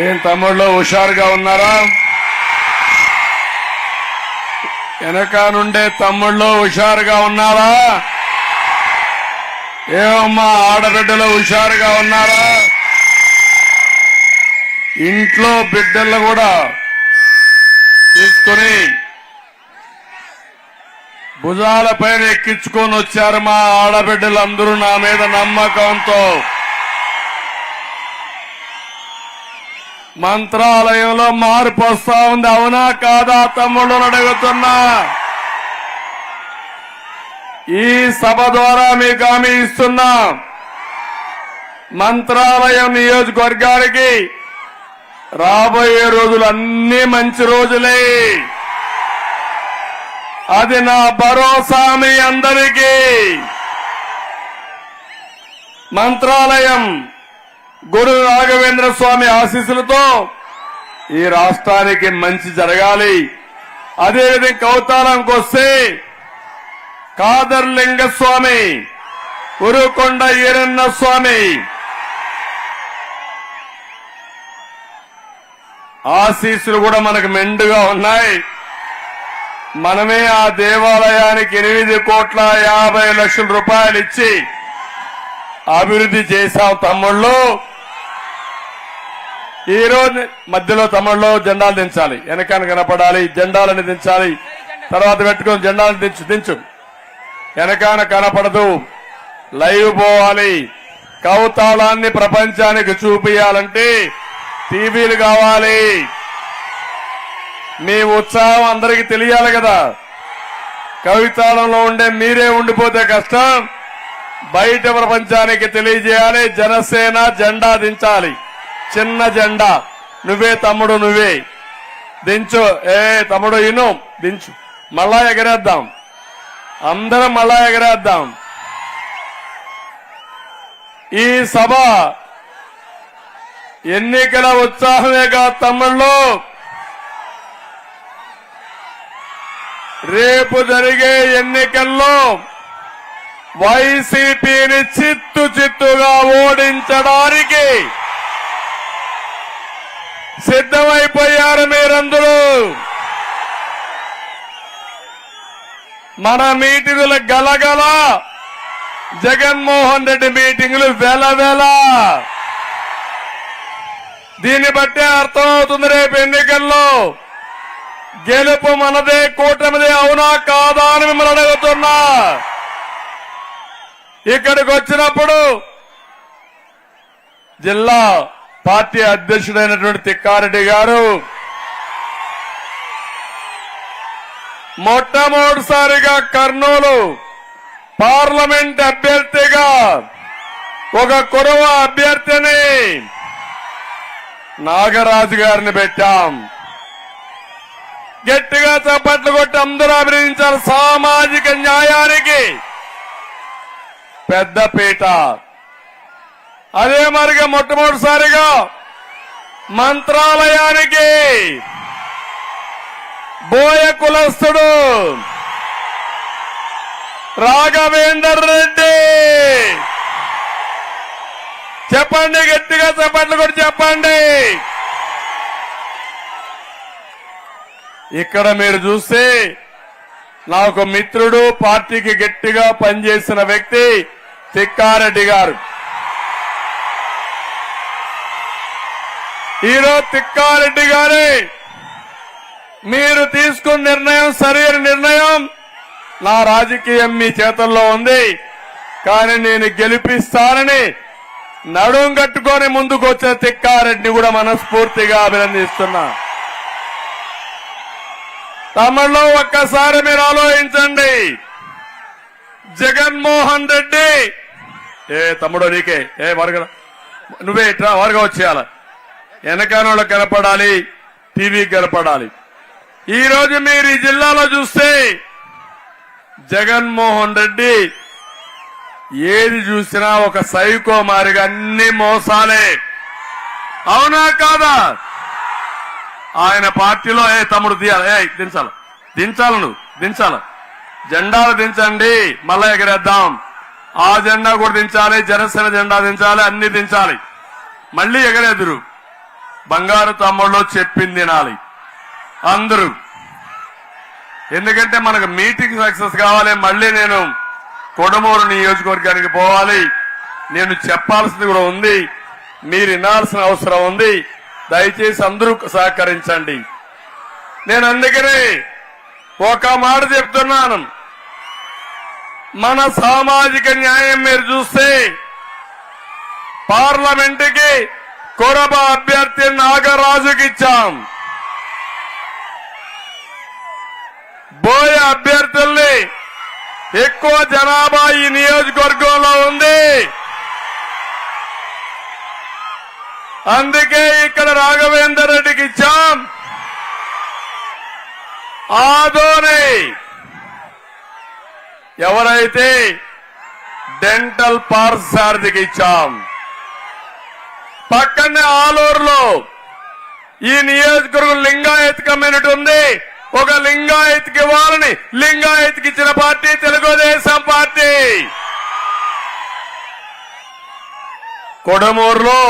ఏం తమ్ముళ్ళు హుషారుగా ఉన్నారా? వెనక నుండే తమ్ముళ్ళు హుషారుగా ఉన్నారా? ఏమమ్మా ఆడబిడ్డలు హుషారుగా ఉన్నారా? ఇంట్లో బిడ్డలు కూడా తీసుకుని భుజాల పైన ఎక్కించుకొని వచ్చారు మా ఆడబిడ్డలందరూ నా మీద నమ్మకంతో. మంత్రాలయంలో మార్పు వస్తా ఉంది. అవునా కాదా తమ్ముళ్ళు అడుగుతున్నా ఈ సభ ద్వారా మీకు హామీ ఇస్తున్నా. మంత్రాలయం నియోజకవర్గానికి రాబోయే రోజులు అన్ని మంచి రోజులే. అది నా భరోసా మీ అందరికీ. మంత్రాలయం గురు రాఘవేంద్ర స్వామి ఆశీస్సులతో ఈ రాష్ట్రానికి మంచి జరగాలి. అదేవిధంగా కౌతాలంకి వస్తే కాదర్లింగ స్వామి ఉరుకొండ ఈరన్న స్వామి. ఆశీస్సులు కూడా మనకు మెండుగా ఉన్నాయి. మనమే ఆ దేవాలయానికి ఎనిమిది కోట్ల యాభై లక్షల రూపాయలు ఇచ్చి అభివృద్ధి చేశాం తమ్ముళ్ళు. ఈ రోజు మధ్యలో తమిళలో జెండాలు దించాలి. వెనకాన కనపడాలి జెండాలని దించాలి. తర్వాత పెట్టుకొని జెండాలను దించు దించు. వెనకాన కనపడదు. లైవ్ పోవాలి. కౌతాళాన్ని ప్రపంచానికి చూపియాలంటే టీవీలు కావాలి. మీ ఉత్సాహం అందరికీ తెలియాలి కదా. కవితాళంలో ఉండే మీరే ఉండిపోతే కష్టం. బయట ప్రపంచానికి తెలియజేయాలి. జనసేన జెండా దించాలి. చిన్న జెండా. నువ్వే తమ్ముడు నువ్వే. దించు. ఏ తమ్ముడు ఇను. దించు. మళ్ళా ఎగరేద్దాం. అందరం మళ్ళా ఎగరేద్దాం. ఈ సభ ఎన్నికల ఉత్సాహమే కాదు తమ్ముళ్ళు. రేపు జరిగే ఎన్నికల్లో వైసీపీని చిత్తు చిత్తుగా ఓడించడానికి సిద్ధమైపోయారు మీరందరూ. మన మీటింగులు గలగల. జగన్మోహన్ రెడ్డి మీటింగులు వేల వేల. దీన్ని బట్టే అర్థమవుతుంది రేపు ఎన్నికల్లో. గెలుపు మనదే కూటమిదే అవునా కాదా అని మిమ్మల్ని అడుగుతున్నా. ఇక్కడికి వచ్చినప్పుడు జిల్లా పార్టీ అధ్యక్షుడైనటువంటి తిక్కారెడ్డి గారు. మొట్టమొదటిసారిగా కర్నూలు పార్లమెంట్ అభ్యర్థిగా ఒక కురవ అభ్యర్థిని నాగరాజు గారిని పెట్టాం. గట్టిగా చప్పట్లు కొట్టి అందరూ అభినందించాలి. సామాజిక న్యాయానికి పెద్దపీట అదే మరిగా మొట్టమొదటిసారిగా మంత్రాలయానికి బోయ కులస్తుడు రాఘవేందర్ రెడ్డి. చెప్పండి గట్టిగా చెప్పట్లు కూడా చెప్పండి. ఇక్కడ మీరు చూస్తే నాకు మిత్రుడు పార్టీకి గట్టిగా పనిచేసిన వ్యక్తి తిక్కారెడ్డి గారు. ఈరోజు తిక్కారెడ్డి గారే మీరు తీసుకున్న నిర్ణయం సరైన నిర్ణయం. నా రాజకీయం మీ చేతుల్లో ఉంది కానీ నేను గెలిపిస్తానని నడుం కట్టుకొని ముందుకు వచ్చిన తిక్కారెడ్డిని కూడా మనస్ఫూర్తిగా అభినందిస్తున్నా. తమలో ఒక్కసారి మీరు ఆలోచించండి. జగన్మోహన్ రెడ్డి ఏ తమ్ముడు నీకే ఏ వర్గ నువ్వే ఇట్రా వర్గ వచ్చేయాలా. వెనకానోళ్ళకి కనపడాలి టీవీ కనపడాలి. ఈరోజు మీరు ఈ జిల్లాలో చూస్తే జగన్మోహన్ రెడ్డి ఏది చూసినా ఒక సైకో మారిగా అన్ని మోసాలే. అవునా కాదా? ఆయన పార్టీలో ఏ తమ్ముడు తీయాలి ఏ దించాల. దించాలి నువ్వు దించాల. జెండాలు దించండి మళ్ళీ ఎగరేద్దాం. ఆ జెండా కూడా దించాలి జనసేన జెండా దించాలి అన్ని దించాలి. మళ్ళీ ఎగరేదురు. బంగారు తమ్ముళ్ళు చెప్పింది తినాలి అందరూ. ఎందుకంటే మనకు మీటింగ్ సక్సెస్ కావాలి మళ్ళీ నేను కొడమూరు నియోజకవర్గానికి పోవాలి. నేను చెప్పాల్సింది కూడా ఉంది. మీరు వినాల్సిన అవసరం ఉంది. దయచేసి అందరూ సహకరించండి. నేను అందుకనే ఒక మాట చెప్తున్నాను. మన సామాజిక న్యాయం మీరు చూస్తే పార్లమెంటుకి కొరబ అభ్యర్థి నాగరాజుకి ఇచ్చాం. బోయ అభ్యర్థుల్ని ఎక్కువ జనాభా ఈ నియోజకవర్గంలో ఉంది. అందుకే ఇక్కడ రాఘవేందర్ రెడ్డికి ఇచ్చాం. ఆదోని. ఎవరైతే డెంటల్ పార్క్ పార్సారథికి ఇచ్చాం. పక్కనే ఆలూరులో ఈ నియోజకవర్గం లింగాయత్ కమ్యూనిటీ ఉంది. ఒక లింగాయత్కి ఇవ్వాలని లింగాయత్కి ఇచ్చిన పార్టీ తెలుగుదేశం పార్టీ. కొడమూరులో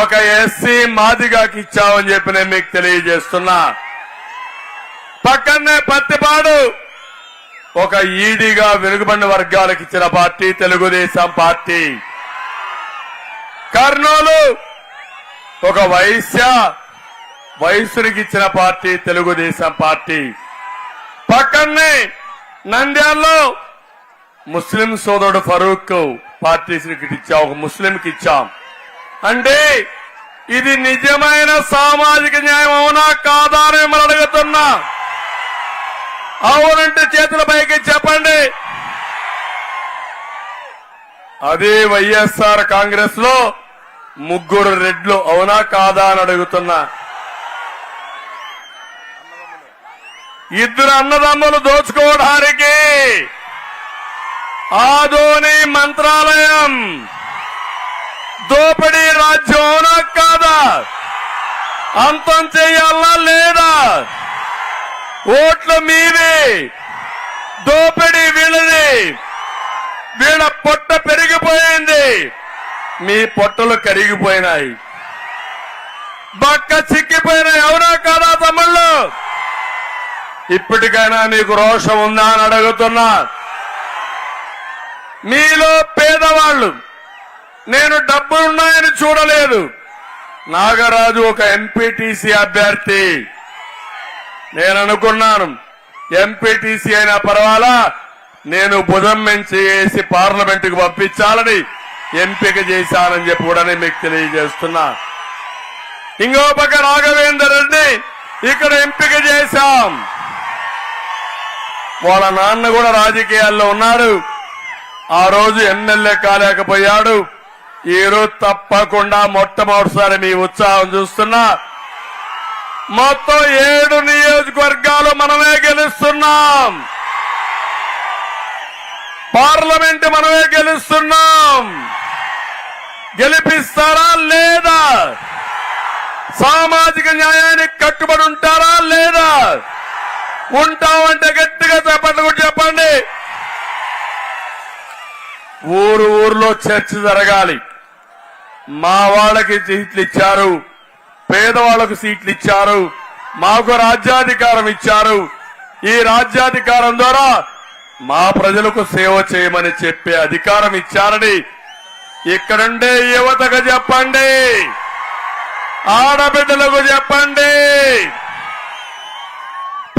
ఒక ఎస్సీ మాదిగాకి ఇచ్చామని చెప్పి నేను మీకు తెలియజేస్తున్నా. పక్కనే పత్తిపాడు ఒక ఈడీగా వెనుకబడిన వర్గాలకు ఇచ్చిన పార్టీ తెలుగుదేశం పార్టీ. కర్నూలు. ఒక వైశ్య వయసునికి ఇచ్చిన పార్టీ తెలుగుదేశం పార్టీ. పక్కనే నంద్యాలలో ముస్లిం సోదరుడు ఫరూక్ పార్టీ ఇచ్చాం ఒక ముస్లింకి ఇచ్చాం. అంటే ఇది నిజమైన సామాజిక న్యాయం అవునా కాదా అని మిమ్మల్ని అడుగుతున్నా. అవునంటే చేతుల పైకి చెప్పండి. అదే వైఎస్ఆర్ కాంగ్రెస్లో ముగ్గురు రెడ్లు అవునా కాదా అని అడుగుతున్నా. ఇద్దరు అన్నదమ్ములు దోచుకోవడానికి ఆదోని మంత్రాలయం. దోపిడీ రాజ్యం అవునా కాదా? అంతం చేయాలా లేదా? ఓట్లు మీవి దోపిడీ వీళ్ళది. వీళ్ళ పొట్ట పెరిగిపోయింది. మీ పొట్టలు కరిగిపోయినాయి. బక్క చిక్కిపోయినాయి అవునా కాదా తమ్ముళ్ళు? ఇప్పటికైనా మీకు రోషం ఉందా అని అడుగుతున్నా. మీలో పేదవాళ్ళు నేను డబ్బులున్నాయని చూడలేదు. నాగరాజు ఒక ఎంపీటీసీ అభ్యర్థి. నేను అనుకున్నాను ఎంపీటీసీ అయినా పర్వాలా నేను భుజం నుంచి వేసి పార్లమెంటుకు పంపించాలని ఎంపిక చేశానని చెప్పి కూడా నేను మీకు తెలియజేస్తున్నా. ఇంకో పక్క రాఘవేందర్ రెడ్డి ఇక్కడ ఎంపిక చేశాం. వాళ్ళ నాన్న కూడా రాజకీయాల్లో ఉన్నాడు. ఆ రోజు ఎమ్మెల్యే కాలేకపోయాడు. ఈ రోజు తప్పకుండా మొట్టమొదటిసారి మీ ఉత్సాహం చూస్తున్నా. మొత్తం ఏడు నియోజకవర్గాలు మనమే గెలుస్తున్నాం. పార్లమెంట్ మనమే గెలుస్తున్నాం. గెలిపిస్తారా లేదా? సామాజిక న్యాయానికి కట్టుబడి ఉంటారా లేదా? ఉంటామంటే గట్టిగా చెప్పండి చెప్పండి. ఊరు ఊర్లో చర్చ జరగాలి. మా వాళ్ళకి సీట్లు ఇచ్చారు. పేదవాళ్ళకు సీట్లు ఇచ్చారు. మాకు రాజ్యాధికారం ఇచ్చారు. ఈ రాజ్యాధికారం ద్వారా మా ప్రజలకు సేవ చేయమని చెప్పే అధికారం ఇచ్చారని ఇక్కడుండే యువతకు చెప్పండి. ఆడబిడ్డలకు చెప్పండి.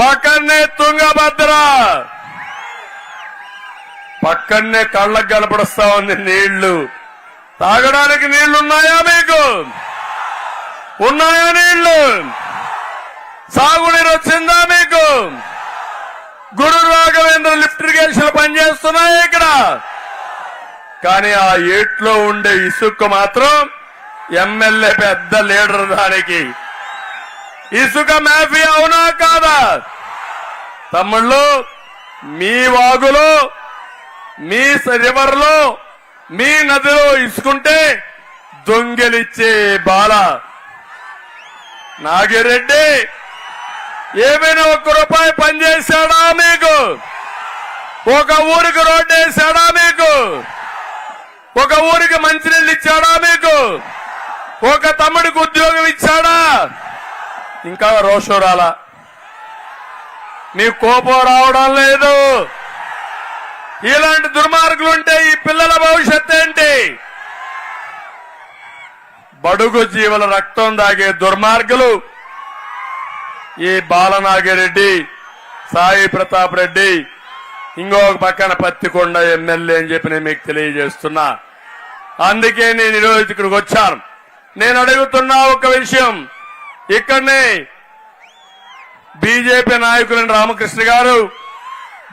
పక్కనే తుంగభద్ర. పక్కనే కళ్ళకు కనపడుస్తా ఉంది నీళ్ళు. తాగడానికి నీళ్ళున్నాయా మీకు? ఉన్నాయా నీళ్ళు? సాగునీరు వచ్చిందా మీకు గురు రాఘవేంద్ర లిఫ్ట్ చేస్తున్నాయి ఇక్కడ. కానీ ఆ ఏట్లో ఉండే ఇసుక మాత్రం ఎమ్మెల్యే పెద్ద లీడర్ దానికి. ఇసుక మాఫియా అవునా కాదా? తమ్ముళ్ళు మీ వాగులో మీ రివర్లో మీ నదిలో ఇసుకుంటే దొంగలిచ్చే బాల. నాగిరెడ్డి ఏమైనా ఒక్క రూపాయి పనిచేశాడా మీకు? ఒక ఊరికి రోడ్డు వేసాడా మీకు? ఒక ఊరికి మంచినీళ్ళు ఇచ్చాడా మీకు? ఒక తమ్ముడికి ఉద్యోగం ఇచ్చాడా? ఇంకా రోషం రాలా. మీకు కోపం రావడం లేదు. ఇలాంటి దుర్మార్గులు ఉంటే ఈ పిల్లల భవిష్యత్తు ఏంటి? బడుగు జీవుల రక్తం దాగే దుర్మార్గులు ఈ బాలనాగిరెడ్డి సాయి ప్రతాప్ రెడ్డి ఇంకొక పక్కన పత్తికొండ ఎమ్మెల్యే అని చెప్పి నేను మీకు తెలియజేస్తున్నా. అందుకే నేను ఈరోజు ఇక్కడికి వచ్చాను. నేను అడుగుతున్నా ఒక విషయం. ఇక్కడనే బీజేపీ నాయకులైన రామకృష్ణ గారు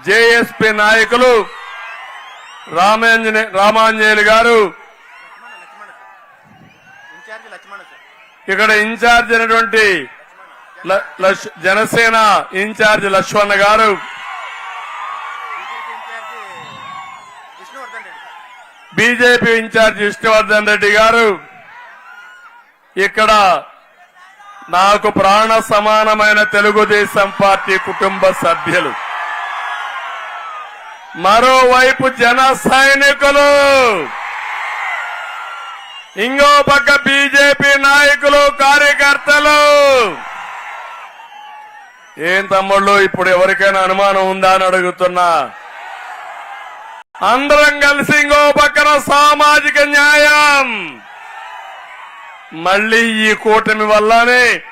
జేఎస్పీ నాయకులు రామాంజనే రామాంజనేయులు గారు ఇక్కడ ఇన్ఛార్జ్ అయినటువంటి ల- లక్ష్- జనసేన ఇన్ఛార్జ్ లక్ష్మణ్ గారు బీజేపీ ఇన్ఛార్జ్ విష్ణువర్ధన్ రెడ్డి గారు ఇక్కడ నాకు ప్రాణ సమానమైన తెలుగుదేశం పార్టీ కుటుంబ సభ్యులు. మరోవైపు జన సైనికులు ఇంకో పక్క బీజేపీ నాయకులు కార్యకర్తలు. ఏం తమ్ముళ్ళు ఇప్పుడు ఎవరికైనా అనుమానం ఉందా అని అడుగుతున్నా. అందరం కలిసి ఇంకో పక్కన సామాజిక న్యాయం. మళ్ళీ ఈ కూటమి వల్లనే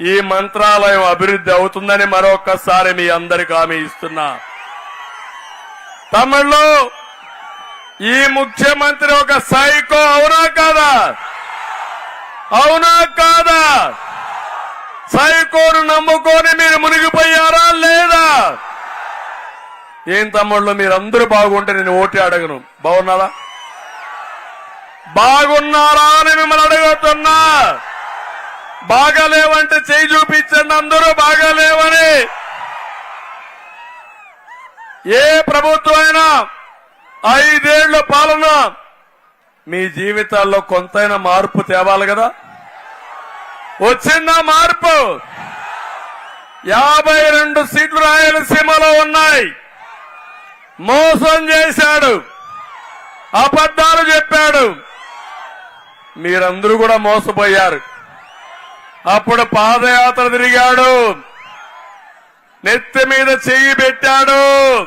ఈ మంత్రాలయం అభివృద్ధి అవుతుందని మరొకసారి మీ అందరికి హామీ ఇస్తున్నా. తమిళ్ళో ఈ ముఖ్యమంత్రి ఒక సైకో అవునా కాదా? అవునా కాదా? సైకోను నమ్ముకొని మీరు మునిగిపోయారా లేదా? ఏం తమ్ముళ్ళు మీరందరూ బాగుంటే నేను ఓటి అడగను. బాగున్నారా? బాగున్నారా అని మిమ్మల్ని అడుగుతున్నా. బాగాలేవంటే చేయి చూపించండి అందరూ బాగాలేవని. ఏ ప్రభుత్వం అయినా ఐదేళ్ళ పాలన మీ జీవితాల్లో కొంతైనా మార్పు తేవాలి కదా? వచ్చిందా మార్పు? యాభై రెండు సీట్లు రాయలసీమలో ఉన్నాయి. మోసం చేశాడు. అబద్ధాలు చెప్పాడు. మీరందరూ కూడా మోసపోయారు. అప్పుడు పాదయాత్ర తిరిగాడు. నెత్తి మీద చెయ్యి పెట్టాడు.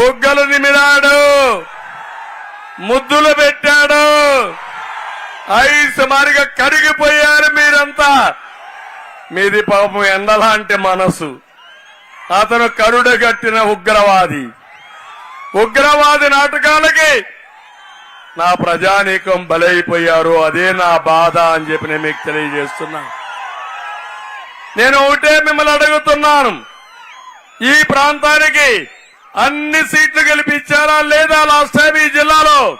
బుగ్గలు నిమిరాడు. ముద్దులు పెట్టాడు. ఐస్ మారిగా కరిగిపోయారు మీరంతా. మీది పాపం ఎండలాంటి మనసు. అతను కరుడు కట్టిన ఉగ్రవాది. ఉగ్రవాది నాటకాలకి నా ప్రజానీకం బలైపోయారు అదే నా బాధ అని చెప్పి నేను మీకు తెలియజేస్తున్నా. నేను ఒకటే మిమ్మల్ని అడుగుతున్నాను. ఈ ప్రాంతానికి అన్ని సీట్లు గెలిపించారా లేదా? లాస్ట్ టైం ఈ జిల్లాలో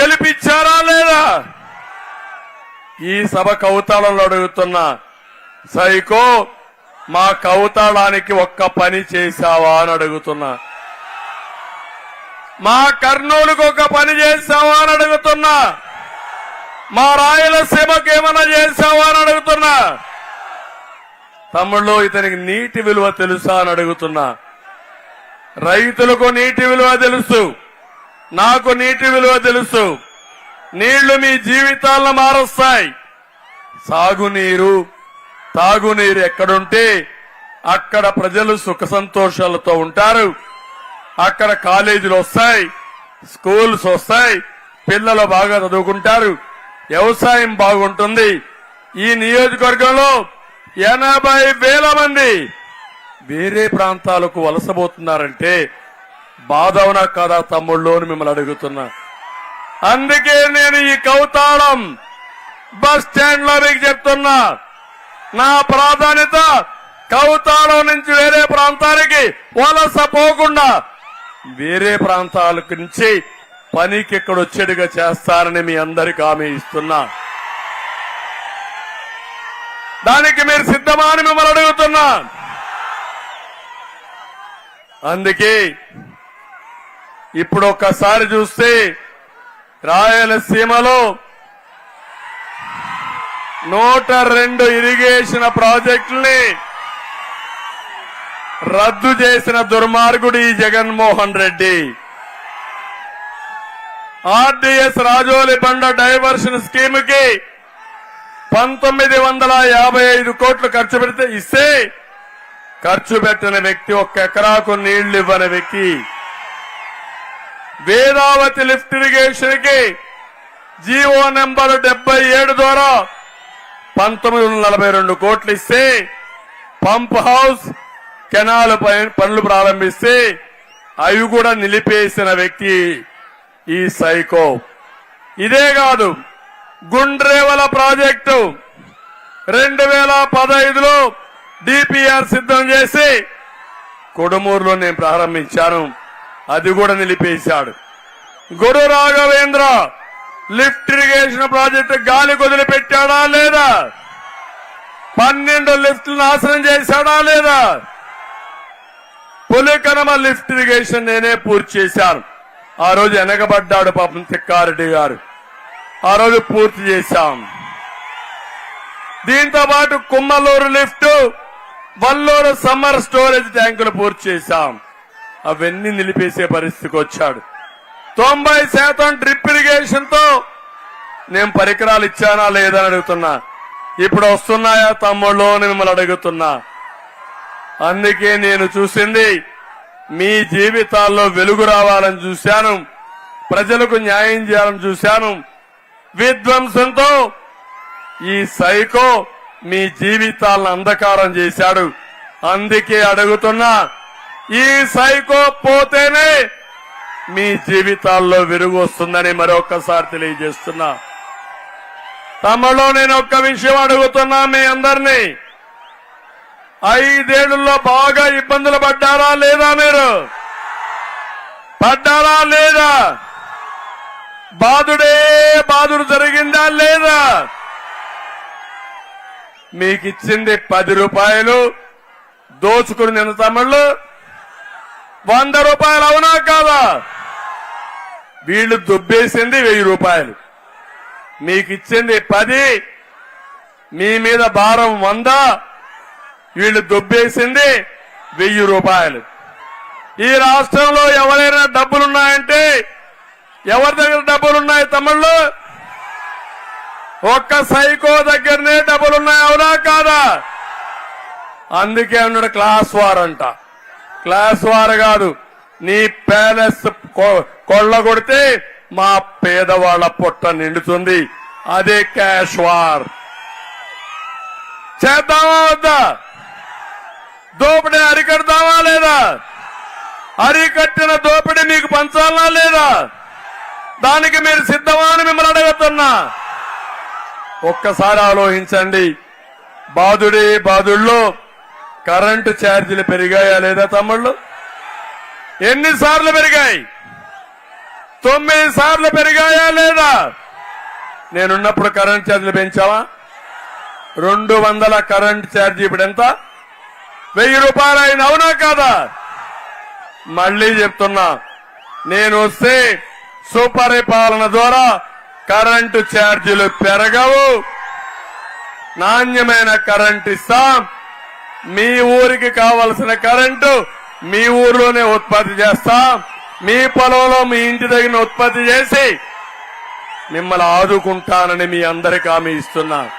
గెలిపించారా లేదా? ఈ సభ కౌతాళంలో అడుగుతున్నా. సైకో మా కౌతాళానికి ఒక్క పని చేశావా అని అడుగుతున్నా. మా కర్నూలుకు ఒక పని చేశావా అని అడుగుతున్నా. మా రాయలసీమకు ఏమైనా చేశావా అని అడుగుతున్నా. తమ్ముళ్ళు ఇతనికి నీటి విలువ తెలుసా అని అడుగుతున్నా. రైతులకు నీటి విలువ తెలుసు. నాకు నీటి విలువ తెలుసు. నీళ్ళు మీ జీవితాలను మారుస్తాయి. సాగునీరు తాగునీరు ఎక్కడుంటే అక్కడ ప్రజలు సుఖ సంతోషాలతో ఉంటారు. అక్కడ కాలేజీలు వస్తాయి స్కూల్స్ వస్తాయి పిల్లలు బాగా చదువుకుంటారు వ్యవసాయం బాగుంటుంది. ఈ నియోజకవర్గంలో ఎనభై వేల మంది వేరే ప్రాంతాలకు వలసబోతున్నారంటే బాధవునా కాదా తమ్ముళ్ళు అని మిమ్మల్ని అడుగుతున్నా. అందుకే నేను ఈ కౌతాళం బస్ స్టాండ్లో మీకు చెప్తున్నా. నా ప్రాధాన్యత కౌతాళం నుంచి వేరే ప్రాంతానికి వలస పోకుండా వేరే ప్రాంతాల నుంచి పనికి ఇక్కడ వచ్చేట్టుగా చేస్తారని మీ అందరికి హామీ ఇస్తున్నా. దానికి మీరు సిద్ధమా అని మిమ్మల్ని అడుగుతున్నా. అందుకే ఇప్పుడు ఒక్కసారి చూస్తే రాయలసీమలో నూట రెండు ఇరిగేషన్ ప్రాజెక్టుల్ని రద్దు చేసిన దుర్మార్గుడు ఈ జగన్మోహన్ రెడ్డి. ఆర్డీఎస్ రాజోలి బండ డైవర్షన్ స్కీమ్కి పంతొమ్మిది వందల యాభై ఐదు కోట్లు ఖర్చు పెడితే ఇస్తే ఖర్చు పెట్టిన వ్యక్తి ఒక్క ఎకరాకు నీళ్ళు ఇవ్వని వ్యక్తి. వేదావతి లిఫ్ట్ ఇరిగేషన్కి జీవో నెంబర్ డెబ్బై ఏడు ద్వారా పంతొమ్మిది వందల నలభై రెండు కోట్లు ఇస్తే పంప్ హౌస్ కెనాల్ పనులు ప్రారంభిస్తే అవి కూడా నిలిపేసిన వ్యక్తి ఈ సైకో. ఇదే కాదు గుండ్రేవల ప్రాజెక్టు రెండు వేల పదహైదులో డిపిఆర్ సిద్ధం చేసి కొడుమూరులో నేను ప్రారంభించాను. అది కూడా నిలిపేశాడు. Guru Raghavendra lift irrigation project గాలి వదిలిపెట్టాడా లేదా? పన్నెండు లిఫ్ట్లు నాశనం చేశాడా లేదా? పులికనమ లిఫ్ట్ ఇరిగేషన్ నేనే పూర్తి చేశాను. ఆ రోజు వెనకబడ్డాడు పాపం తిక్కారెడ్డి గారు. ఆ రోజు పూర్తి చేశాం. దీంతో పాటు Kummaluru lift Valluru summer storage ట్యాంకులు పూర్తి చేశాం. అవన్నీ నిలిపేసే పరిస్థితికి వచ్చాడు. తొంభై శాతం డ్రిప్ ఇరిగేషన్తో నేను పరికరాలు ఇచ్చానా లేదా అని అడుగుతున్నా. ఇప్పుడు వస్తున్నాయా తమ్ముళ్ళు అని మిమ్మల్ని అడుగుతున్నా. అందుకే నేను చూసింది మీ జీవితాల్లో వెలుగు రావాలని చూశాను ప్రజలకు న్యాయం చేయాలని చూశాను. విధ్వంసంతో ఈ సైకో మీ జీవితాలను అంధకారం చేశాడు. అందుకే అడుగుతున్నా ఈ సైకో పోతేనే మీ జీవితాల్లో వెలుగు వస్తుందని మరొకసారి తెలియజేస్తున్నా. తమలో నేను ఒక్క విషయం అడుగుతున్నా మీ అందరినీ. ఐదేళ్ళలో బాగా ఇబ్బందులు పడ్డారా లేదా మీరు? పడ్డారా లేదా? బాధుడే బాధుడు జరిగిందా లేదా? మీకు ఇచ్చింది పది రూపాయలు దోచుకుని నిన్న తమిళ్ళు. వంద రూపాయలు అవునా కాదా? వీళ్ళు దుబ్బేసింది వెయ్యి రూపాయలు. మీకు ఇచ్చింది పది మీ మీద భారం వంద వీళ్ళు దుబ్బేసింది వెయ్యి రూపాయలు. ఈ రాష్ట్రంలో ఎవరైనా డబ్బులున్నాయంటే ఎవరి దగ్గర డబ్బులున్నాయి తమిళ్ళు ఒక్క సైకో దగ్గరనే డబ్బులున్నాయి అవునా కాదా? అందుకే అన్నాడు క్లాస్ వార్ అంట క్లాస్ వార్ కాదు నీ ప్యాలెస్ కొల్లగొడితే మా పేదవాళ్ళ పొట్ట నిండుతుంది. అదే క్యాష్ వార్. చేద్దామా వద్దా? దోపిడీ అరికడదామా లేదా? అరికట్టిన దోపిడీ మీకు పంచాలా లేదా? దానికి మీరు సిద్ధమా అని మిమ్మల్ని అడుగుతున్నా. ఒక్కసారి ఆలోచించండి. బాధుడి బాధుల్లో కరెంటు ఛార్జీలు పెరిగాయా లేదా తమ్ముళ్ళు? ఎన్నిసార్లు పెరిగాయి? తొమ్మిది సార్లు పెరిగాయా లేదా? నేనున్నప్పుడు కరెంట్ ఛార్జీలు పెంచావా? రెండు వందల కరెంట్ ఛార్జీ ఇప్పుడు ఎంత? వెయ్యి రూపాయలు అయిన అవునా కాదా? మళ్ళీ చెప్తున్నా నేను వస్తే సుపరిపాలన ద్వారా కరెంటు ఛార్జీలు పెరగవు. నాణ్యమైన కరెంట్ ఇస్తాం. మీ ఊరికి కావలసిన కరెంటు మీ ఊర్లోనే ఉత్పత్తి చేస్తాం. మీ పొలంలో మీ ఇంటి దగ్గర ఉత్పత్తి చేసి మిమ్మల్ని ఆదుకుంటానని మీ అందరికి హామీ ఇస్తున్నా.